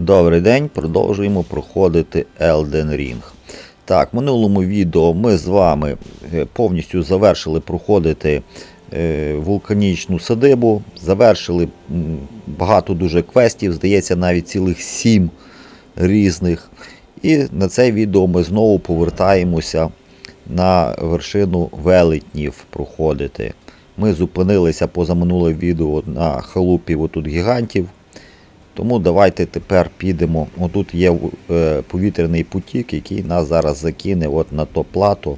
Добрий день, продовжуємо проходити Elden Ring. Так, в минулому відео ми з вами е, повністю завершили проходити е, вулканічну садибу, завершили багато дуже квестів, здається, навіть цілих сім різних. І на це відео ми знову повертаємося на вершину велетнів проходити. Ми зупинилися позаминуле відео на халупі отут гігантів. Тому давайте тепер підемо. Отут є е, повітряний потік, який нас зараз закине от на то плато.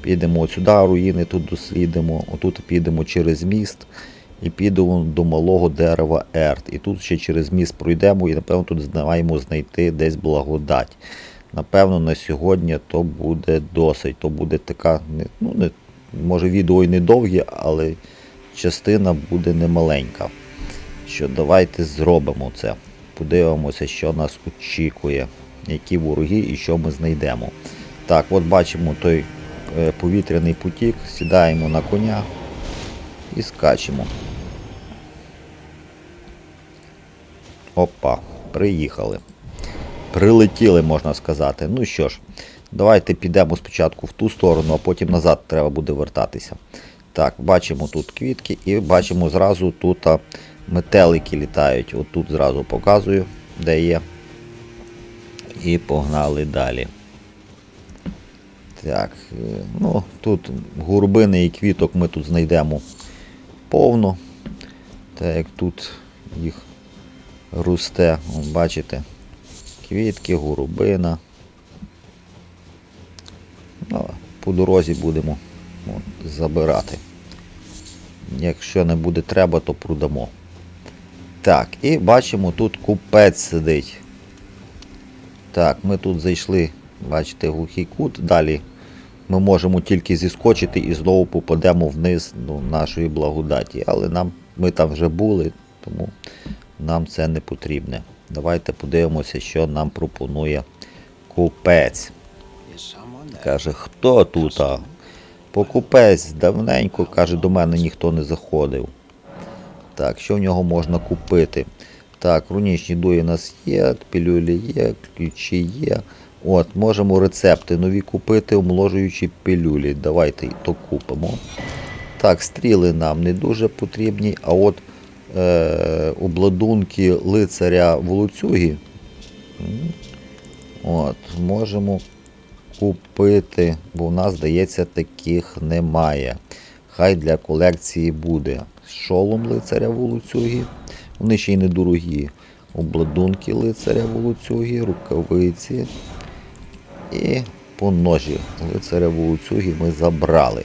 Підемо сюди, руїни тут дослідимо. Отут підемо через міст і підемо до малого дерева Ерт. І тут ще через міст пройдемо і напевно тут маємо знайти десь благодать. Напевно, на сьогодні то буде досить. То буде така, ну, не, може відео і не довге, але частина буде немаленька що давайте зробимо це. Подивимося, що нас очікує, які вороги і що ми знайдемо. Так, от бачимо той е, повітряний потік, сідаємо на коня і скачемо. Опа, приїхали. Прилетіли, можна сказати. Ну що ж, давайте підемо спочатку в ту сторону, а потім назад треба буде вертатися. Так, бачимо тут квітки і бачимо зразу тут метелики літають. От тут зразу показую, де є. І погнали далі. Так, е, ну тут гурбини і квіток ми тут знайдемо повно. Так як тут їх росте, бачите, квітки, гурубина. Ну, по дорозі будемо от, забирати. Якщо не буде треба, то продамо. Так, і бачимо, тут купець сидить. Так, ми тут зайшли, бачите, глухий кут. Далі ми можемо тільки зіскочити і знову попадемо вниз до нашої благодаті. Але нам, ми там вже були, тому нам це не потрібне. Давайте подивимося, що нам пропонує купець. Каже, хто тут? Покупець давненько, каже, до мене ніхто не заходив. Так, що в нього можна купити? Так, рунічні дуї у нас є, пілюлі є, ключі є. От, можемо рецепти нові купити, омоложуючі пілюлі. Давайте то купимо. Так, стріли нам не дуже потрібні, а от е, обладунки лицаря волоцюги. От, можемо купити, бо в нас, здається, таких немає. Хай для колекції буде шолом лицаря волоцюги. Вони ще й недорогі. Обладунки лицаря волоцюги, рукавиці. І по ножі лицаря волоцюги ми забрали.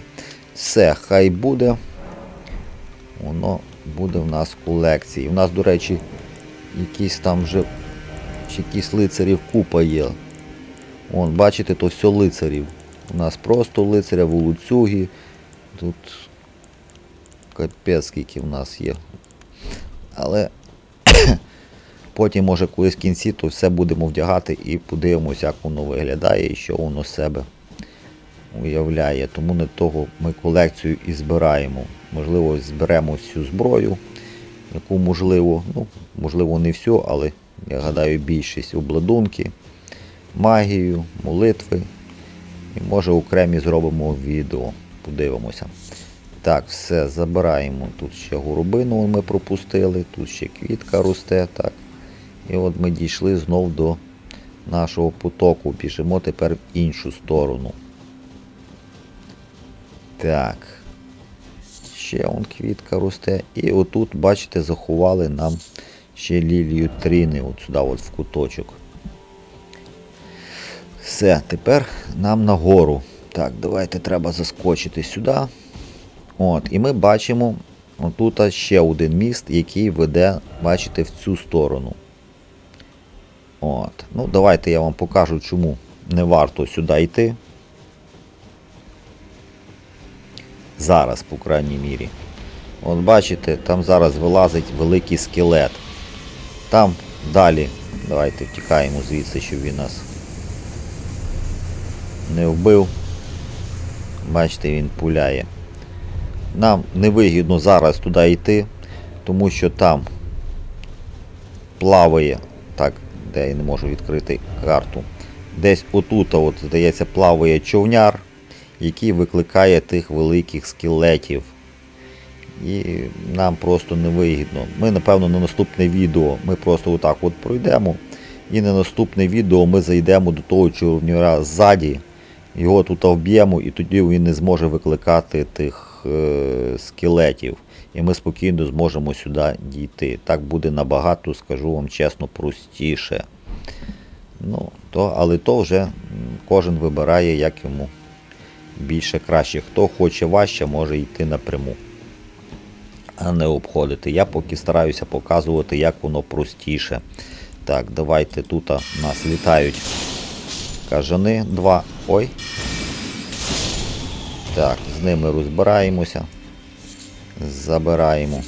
Все, хай буде. Воно буде в нас в колекції. У нас, до речі, якісь там вже якісь лицарів купа є. Вон, бачите, то все лицарів. У нас просто лицаря волоцюги. Тут капець скільки в нас є. Але потім, може, колись в кінці, то все будемо вдягати і подивимося, як воно виглядає і що воно себе уявляє. Тому не того ми колекцію і збираємо. Можливо, зберемо всю зброю, яку можливо, ну, можливо, не всю, але я гадаю, більшість обладунки, магію, молитви. І може окремі зробимо відео. Подивимося. Так, все, забираємо. Тут ще горобину ми пропустили, тут ще квітка росте. так. І от ми дійшли знов до нашого потоку. Біжимо тепер в іншу сторону. Так. Ще он квітка росте. І отут, бачите, заховали нам ще лілію тріни, от сюди, от в куточок. Все, тепер нам нагору. Так, давайте треба заскочити сюди. От, і ми бачимо отут ще один міст, який веде, бачите, в цю сторону. От. Ну, давайте я вам покажу, чому не варто сюди йти. Зараз, по крайній мірі. От бачите, там зараз вилазить великий скелет. Там далі. Давайте втікаємо звідси, щоб він нас не вбив. Бачите, він пуляє. Нам невигідно зараз туди йти, тому що там плаває, так, де я не можу відкрити карту. Десь отут, от, здається, плаває човняр, який викликає тих великих скелетів. І нам просто невигідно. Ми, напевно, на наступне відео ми просто отак от пройдемо. І на наступне відео ми зайдемо до того човняра ззаді, його тут вб'ємо, і тоді він не зможе викликати тих е, скелетів. І ми спокійно зможемо сюди дійти. Так буде набагато, скажу вам чесно, простіше. Ну, то, але то вже кожен вибирає, як йому більше краще. Хто хоче важче, може йти напряму, а не обходити. Я поки стараюся показувати, як воно простіше. Так, давайте тут у нас літають кажани два. Ой. Так, ними розбираємося. Забираємо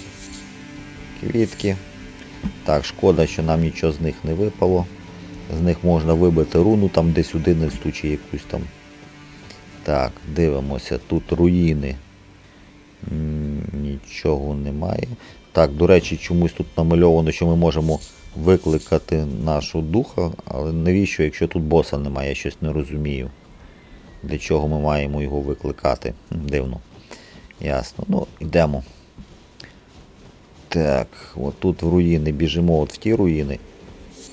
квітки. Так, шкода, що нам нічого з них не випало. З них можна вибити руну там десь сюди нестучи якусь там. Так, дивимося, тут руїни. Нічого немає. Так, до речі, чомусь тут намальовано, що ми можемо викликати нашу духа, але навіщо, якщо тут боса немає, я щось не розумію. Для чого ми маємо його викликати? Дивно. Ясно. Ну, йдемо. Так, от тут в руїни біжимо от в ті руїни.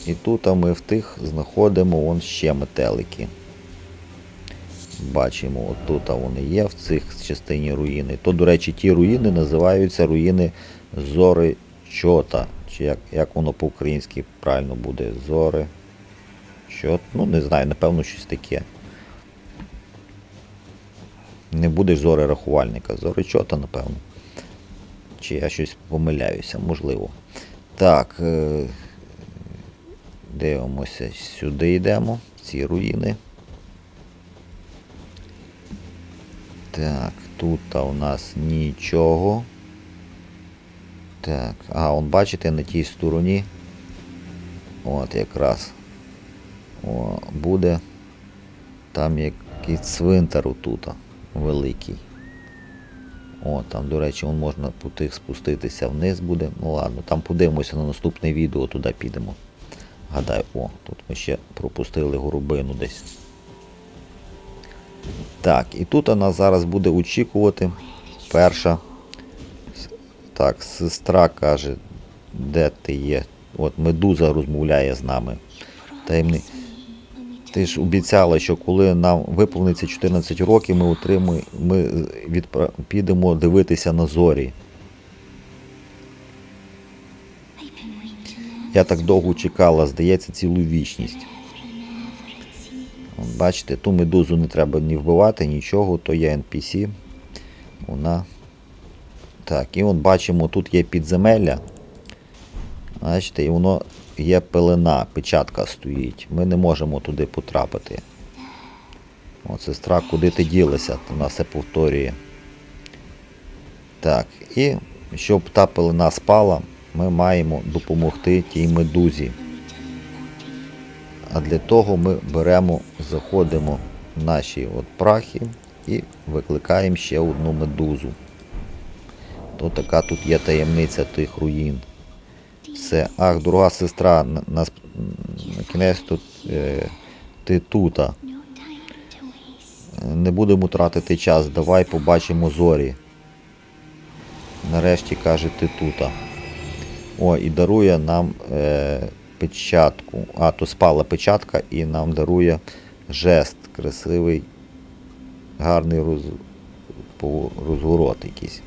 І тут а ми в тих знаходимо вон ще метелики. Бачимо, от тут а вони є в цих частині руїни. То, до речі, ті руїни називаються руїни Зори Чота. Чи як, як воно по-українськи правильно буде? Зори. Чот. Ну, не знаю, напевно, щось таке. Не будеш зори рахувальника, зори чота, напевно. Чи я щось помиляюся, можливо. Так. Е- дивимося, сюди йдемо, в ці руїни. Так, тут у нас нічого. Так, а, он бачите, на тій стороні. От якраз. О, буде там який цвинтар отут великий. О, там, до речі, вон можна по тих спуститися вниз буде. Ну ладно, там подивимося на наступне відео, туди підемо. Гадаю, о, тут ми ще пропустили горобину десь. Так, і тут вона зараз буде очікувати перша. Так, сестра каже, де ти є? От медуза розмовляє з нами. Таємний. Ти ж обіцяла, що коли нам виповниться 14 років, ми отримуємо, ми відпра... підемо дивитися на зорі. Я так довго чекала, здається, цілу вічність. Бачите, ту медузу не треба ні вбивати, нічого, то є NPC. Вона. Так, і от бачимо, тут є підземелля. Бачите, і воно є пелена, печатка стоїть. Ми не можемо туди потрапити. О, сестра, куди ти ділася? Вона все повторює. Так, і щоб та пелена спала, ми маємо допомогти тій медузі. А для того ми беремо, заходимо в наші от прахи і викликаємо ще одну медузу. То така тут є таємниця тих руїн. Все. Ах, дорога сестра, на, на кінець тут е, ти тута. Не будемо тратити час, давай побачимо зорі. Нарешті каже ти тута. О, і дарує нам е, печатку. А, то спала печатка і нам дарує жест красивий, гарний роз, розворот якийсь.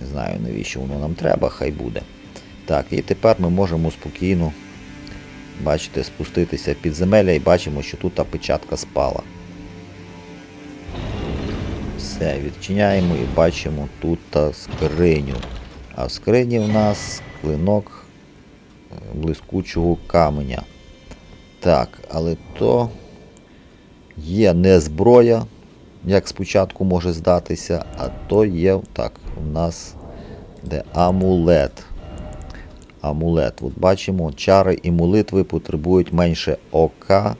Не знаю, навіщо воно нам треба, хай буде. Так, і тепер ми можемо спокійно, бачите, спуститися під земеля і бачимо, що тут та печатка спала. Все, відчиняємо і бачимо тут та скриню. А в скрині в нас клинок е, блискучого каменя. Так, але то є не зброя, як спочатку може здатися, а то є так, у нас де амулет. Амулет. От бачимо, чари і молитви потребують менше ОК,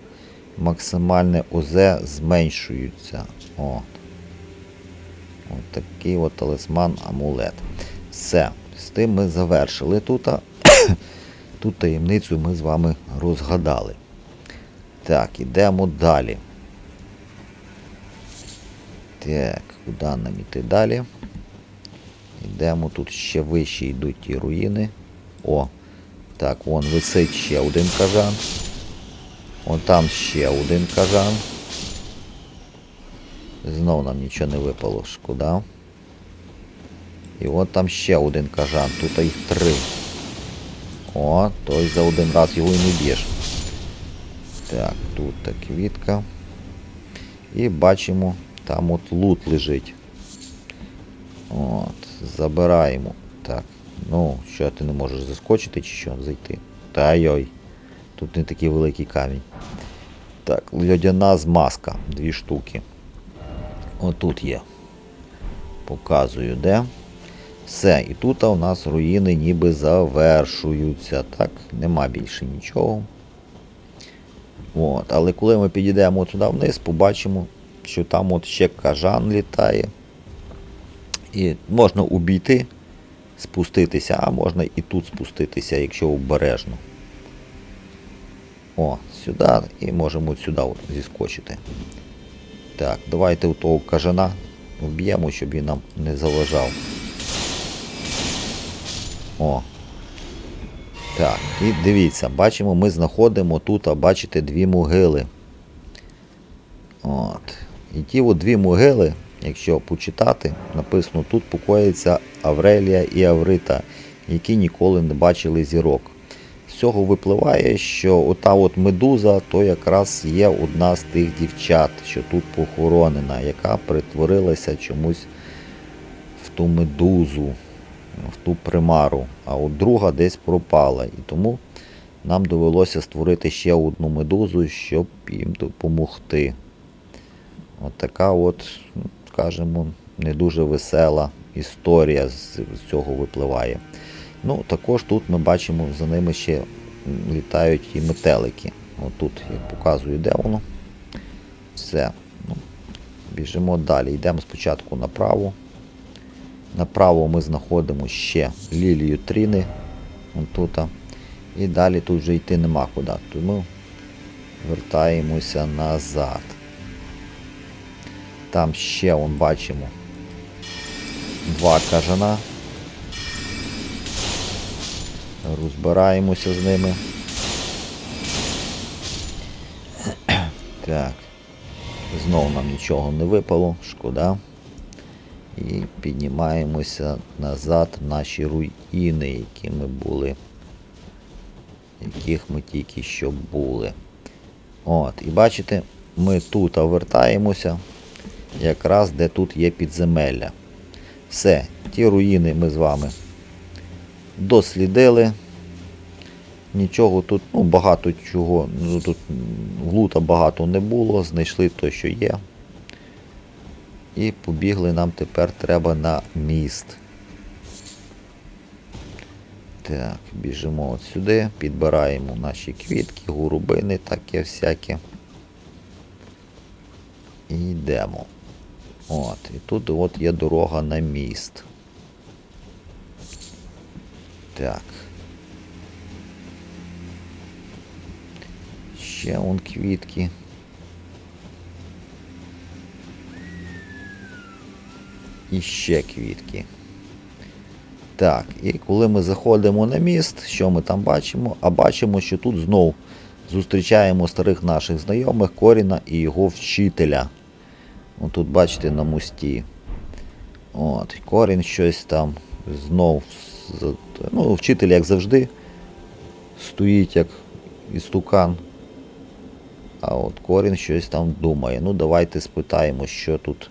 максимальне ОЗ зменшуються. От. От такий от талисман амулет. Все. З тим ми завершили тут. Тут таємницю ми з вами розгадали. Так, ідемо далі. Так, куди нам іти далі? Йдемо, тут ще вище йдуть ті руїни. О, так, вон висить ще один кажан. Вон там ще один кажан. Знов нам нічого не випало, шкода. І от там ще один кажан, тут їх три. О, той за один раз його і не б'єш. Так, тут так квітка. І бачимо, там от лут лежить. От, забираємо. Так, ну, що ти не можеш заскочити чи що, зайти? Та йой. Тут не такий великий камінь. Так, льодяна змазка, дві штуки. Отут є. Показую, де. Все, і тут у нас руїни ніби завершуються. Так, нема більше нічого. От, але коли ми підійдемо туди вниз, побачимо, що там от ще кажан літає. І можна обійти, спуститися, а можна і тут спуститися, якщо обережно. О, сюди і можемо сюди от зіскочити. Так, давайте у того кажана вб'ємо, щоб він нам не заважав. О. Так, і дивіться, бачимо, ми знаходимо тут, а бачите, дві могили. От. І ті от дві могили, якщо почитати, написано, тут покоїться Аврелія і Аврита, які ніколи не бачили зірок. З цього випливає, що ота от медуза, то якраз є одна з тих дівчат, що тут похоронена, яка перетворилася чомусь в ту медузу, в ту примару, а от друга десь пропала. І тому нам довелося створити ще одну медузу, щоб їм допомогти. От така от, ну, скажімо, не дуже весела історія з, цього випливає. Ну, також тут ми бачимо, за ними ще літають і метелики. От тут я показую, де воно. Все. Ну, біжимо далі. Йдемо спочатку направо. Направо ми знаходимо ще лілію тріни. Тут. І далі тут вже йти нема куди. Тому вертаємося назад. Там ще вон бачимо два кажана. Розбираємося з ними. Так. Знову нам нічого не випало, шкода. І піднімаємося назад в наші руїни, які ми були. Яких ми тільки що були. От, і бачите, ми тут вертаємося, якраз де тут є підземелля. Все, ті руїни ми з вами дослідили. Нічого тут, ну, багато чого, ну, тут м, лута багато не було, знайшли те, що є. І побігли нам тепер треба на міст. Так, біжимо от сюди, підбираємо наші квітки, гурубини, таке всяке. І йдемо. От, і тут от є дорога на міст. Так. Ще он квітки. І ще квітки. Так, і коли ми заходимо на міст, що ми там бачимо? А бачимо, що тут знов зустрічаємо старих наших знайомих Коріна і його вчителя. От тут бачите на мості. От, Корін щось там знов. Ну, вчитель, як завжди, стоїть як істукан. А от Корін щось там думає. Ну, давайте спитаємо, що тут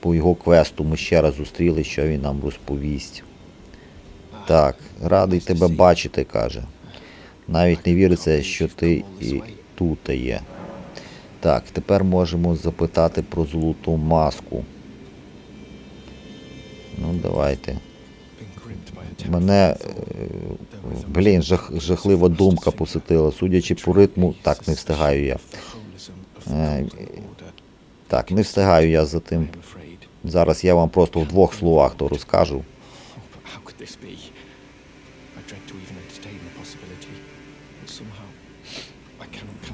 по його квесту ми ще раз зустріли, що він нам розповість. Так, радий тебе бачити, каже. Навіть не віриться, що ти і тут є. Так, тепер можемо запитати про золоту маску. Ну, давайте. Мене, е, блін, жах, жахлива думка посетила. Судячи по ритму, так, не встигаю я. Е, Так, не встигаю я за тим. Зараз я вам просто в двох словах то розкажу.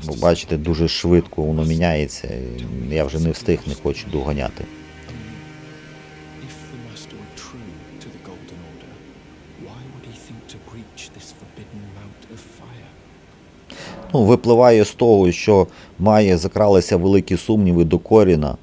Бо бачите, дуже швидко воно міняється. і Я вже не встиг, не хочу доганяти. Ну, випливає з того, що має закралися великі сумніви до Коріна,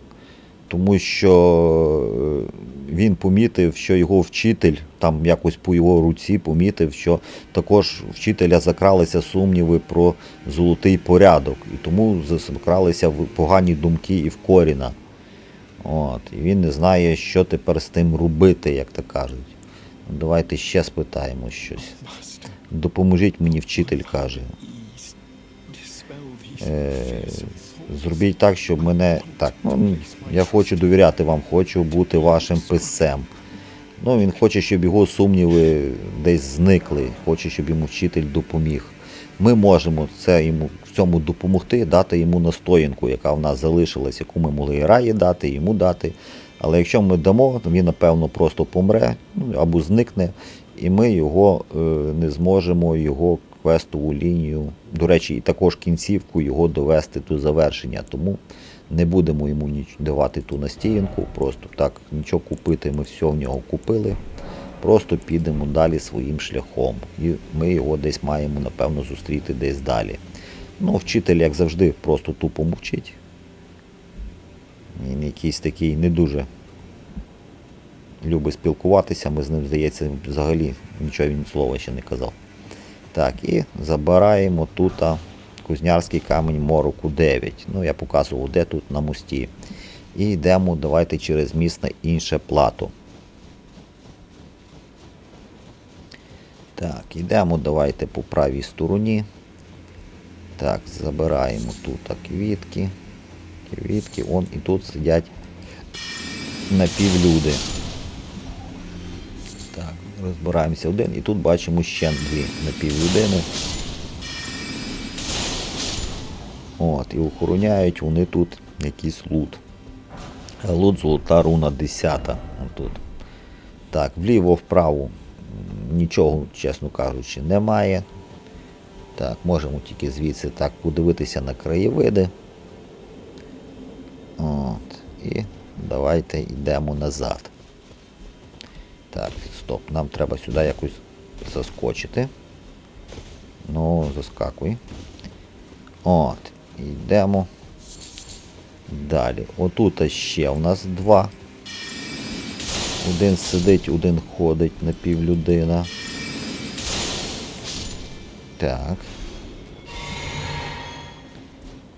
тому що е, він помітив, що його вчитель, там якось по його руці помітив, що також вчителя закралися сумніви про золотий порядок. І тому закралися погані думки і в Коріна. От, і він не знає, що тепер з тим робити, як то кажуть. Ну, Давайте ще спитаємо щось. Допоможіть мені, вчитель каже. Е. Зробіть так, щоб мене. Так, ну я хочу довіряти вам, хочу бути вашим писцем. Ну, він хоче, щоб його сумніви десь зникли, хоче, щоб йому вчитель допоміг. Ми можемо це йому в цьому допомогти, дати йому настоянку, яка в нас залишилась, яку ми могли раї дати, йому дати. Але якщо ми дамо, то він, напевно, просто помре ну, або зникне, і ми його е, не зможемо його квестову лінію, до речі, і також кінцівку його довести до завершення. Тому не будемо йому давати ту настіянку, просто так нічого купити, ми все в нього купили. Просто підемо далі своїм шляхом. І ми його десь маємо, напевно, зустріти десь далі. Ну, вчитель, як завжди, просто тупо мовчить. Він якийсь такий не дуже любить спілкуватися. Ми з ним, здається, взагалі нічого він слова ще не казав. Так, і забираємо тут Кузнярський камінь мороку 9. Ну, я показував, де тут на мості. І йдемо, давайте через міст на інше плато. Так, йдемо, давайте по правій стороні. Так, забираємо тут квітки. Квітки, он і тут сидять напівлюди. Розбираємося один. І тут бачимо ще дві напівлюдини. От, і охороняють вони тут якийсь лут. Лут золота руна 10. Отут. Так, вліво, вправо нічого, чесно кажучи, немає. Так, можемо тільки звідси так подивитися на краєвиди. От. І давайте йдемо назад. Так, стоп, нам треба сюди якось заскочити. Ну, заскакуй. От, йдемо далі. Отут ще у нас два. Один сидить, один ходить на півлюдина. Так.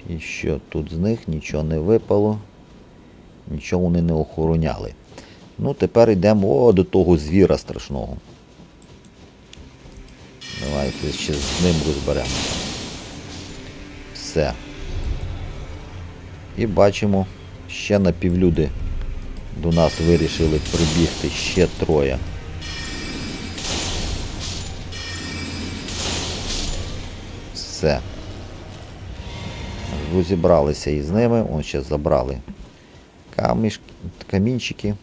І що тут з них нічого не випало. Нічого вони не охороняли. Ну, тепер йдемо о, до того звіра страшного. Давайте ще з ним розберемося. Все. І бачимо, ще напівлюди до нас вирішили прибігти ще троє. Все. Розібралися із ними, он ще забрали камінчики.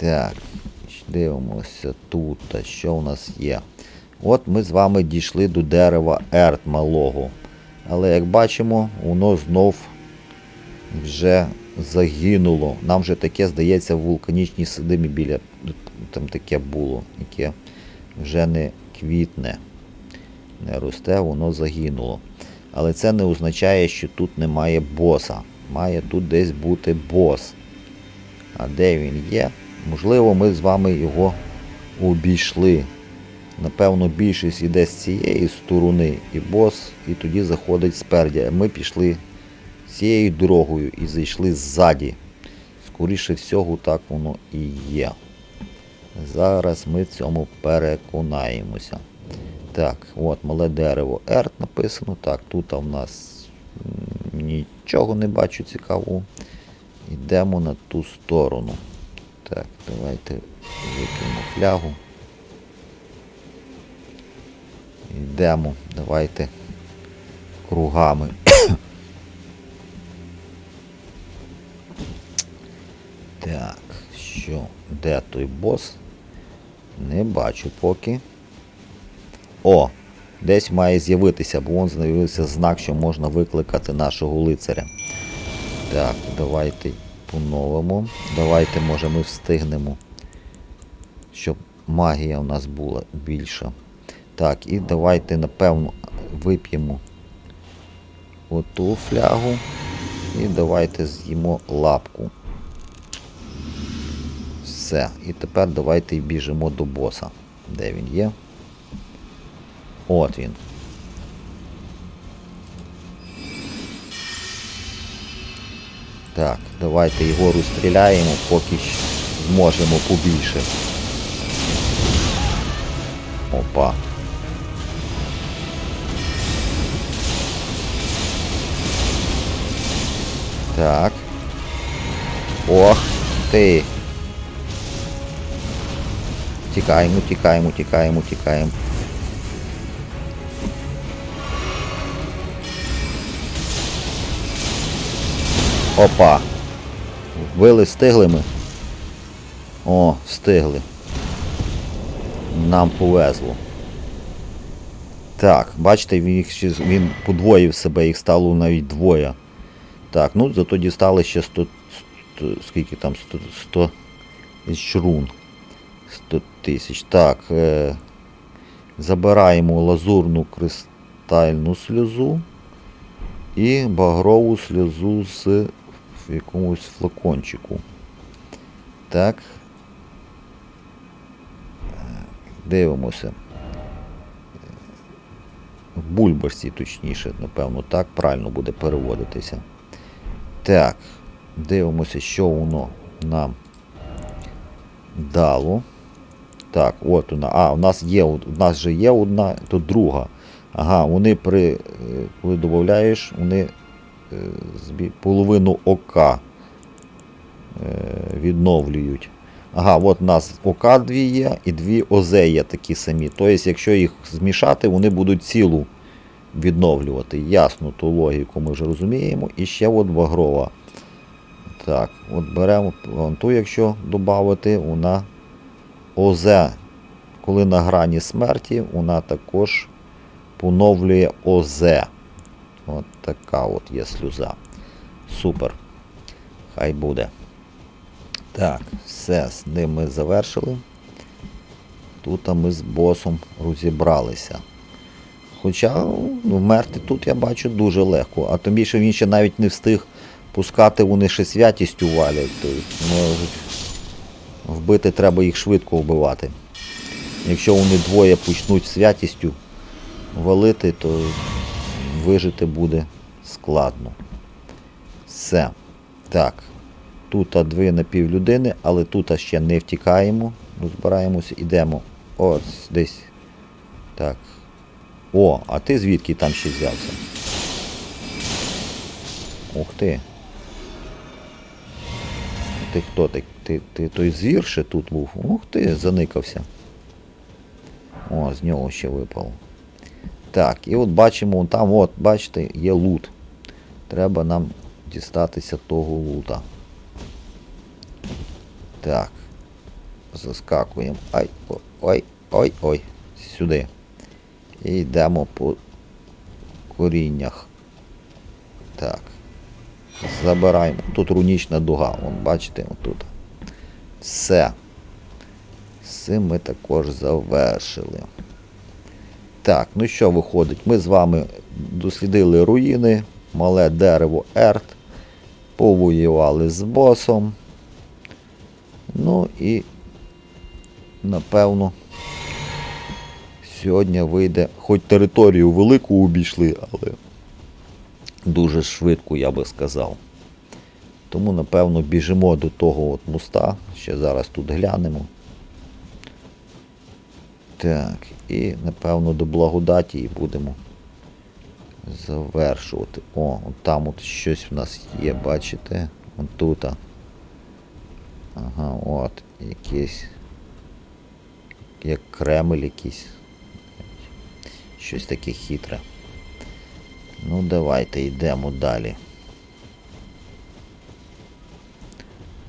Так, дивимося тут, що у нас є. От ми з вами дійшли до дерева Ерт малого. Але як бачимо, воно знов вже загинуло. Нам вже таке, здається, в вулканічній сидимі біля там таке було, яке вже не квітне, не росте, воно загинуло. Але це не означає, що тут немає боса. Має тут десь бути бос. А де він є? Можливо, ми з вами його обійшли. Напевно, більшість іде з цієї сторони, і бос, і тоді заходить спереді. Ми пішли цією дорогою і зайшли ззаді. Скоріше всього, так воно і є. Зараз ми цьому переконаємося. Так, от мале дерево Ерт написано. Так, тут у нас нічого не бачу цікавого. Йдемо на ту сторону. Так, давайте викинемо флягу. Йдемо, давайте кругами. так, що, де той бос? Не бачу поки. О! десь має з'явитися, бо вон з'явився знак, що можна викликати нашого лицаря. Так, давайте поновимо. Давайте, може, ми встигнемо, щоб магія у нас була більша. Так, і давайте, напевно, вип'ємо оту флягу. І давайте з'їмо лапку. Все. І тепер давайте біжимо до боса. Де він є? От він. Так, давайте його розстріляємо, поки ще зможемо побільше. Опа. Так. Ох ти. Тікаємо, тікаємо, тікаємо, тікаємо. Опа. Вбили, встигли ми. О, встигли. Нам повезло. Так, бачите, він, їх він подвоїв себе, їх стало навіть двоє. Так, ну зато дістали ще 100, 100 скільки там 100, 100 тисяч рун. 100 тисяч. Так. Е, забираємо лазурну кристальну сльозу і багрову сльозу з в якомусь флакончику. Так. Дивимося. В бульбашці, точніше, напевно, так правильно буде переводитися. Так, дивимося, що воно нам дало. Так, от вона. А, у нас є, у нас же є одна, то друга. Ага, вони при. е, Коли додаєш, вони половину ока е, відновлюють. Ага, от у нас ока дві є і дві ОЗ є такі самі. Тобто, якщо їх змішати, вони будуть цілу відновлювати. Ясно, ту логіку ми вже розуміємо. І ще от багрова. Так, от беремо ту, якщо додати, вона ОЗ, коли на грані смерті, вона також поновлює ОЗ. От така от є сльоза. Супер. Хай буде. Так, все, з ним ми завершили. Тут ми з босом розібралися. Хоча ну, вмерти тут я бачу дуже легко, а тим більше він ще навіть не встиг пускати, вони ще святістю валять. Тобто, вбити треба їх швидко вбивати. Якщо вони двоє почнуть святістю валити, то вижити буде складно. Все. Так. Тут дві напівлюдини, але тут ще не втікаємо. Розбираємося, йдемо. Ось десь. Так. О, а ти звідки там ще взявся? Ух ти. Ти хто? Ти, ти, ти той звір ще тут був? Ух ти, заникався. О, з нього ще випало. Так, і от бачимо, там, от, бачите, є лут. Треба нам дістатися того лута. Так. Заскакуємо. Ай, ой, ой, ой. Сюди. І йдемо по коріннях. Так. Забираємо. Тут рунічна дуга, вон, бачите, отут. Все. Цим ми також завершили. Так, ну що виходить? Ми з вами дослідили руїни, мале дерево Ерт, повоювали з босом. Ну і, напевно, сьогодні вийде, хоч територію велику обійшли, але дуже швидко, я би сказав. Тому, напевно, біжимо до того от моста. Ще зараз тут глянемо. Так, і напевно до благодаті і будемо завершувати. О, от там от щось в нас є, бачите? От тут. Ага, от, якийсь. Як Кремль якийсь. Щось таке хитре. Ну, давайте йдемо далі.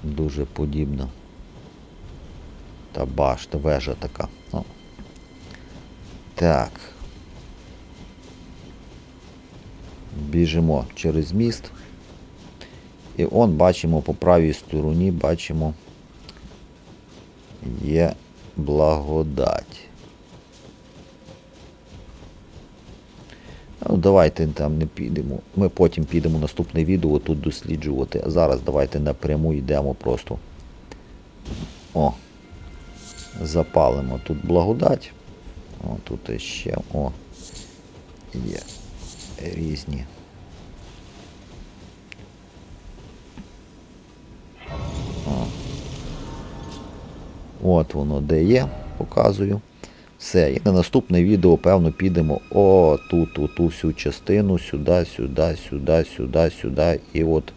Дуже подібно. Та башта, вежа така. Ну. Так. Біжимо через міст. І он бачимо по правій стороні, бачимо, є благодать. Ну, давайте там не підемо. Ми потім підемо наступне відео тут досліджувати. А зараз давайте напряму йдемо просто. О. Запалимо тут благодать. О, тут ще о. Є різні. О. От воно де є, показую. Все, і на наступне відео, певно, підемо о, ту, ту, ту всю частину, сюди, сюди, сюди, сюди, сюди. І от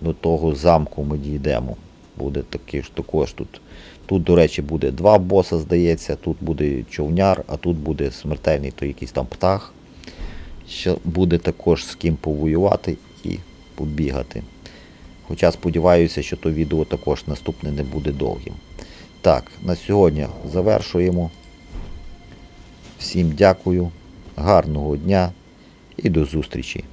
до того замку ми дійдемо. Буде такий ж також тут. Тут, до речі, буде два боса, здається, тут буде човняр, а тут буде смертельний то якийсь там птах. Що буде також з ким повоювати і побігати. Хоча сподіваюся, що то відео також наступне не буде довгим. Так, на сьогодні завершуємо. Всім дякую, гарного дня і до зустрічі!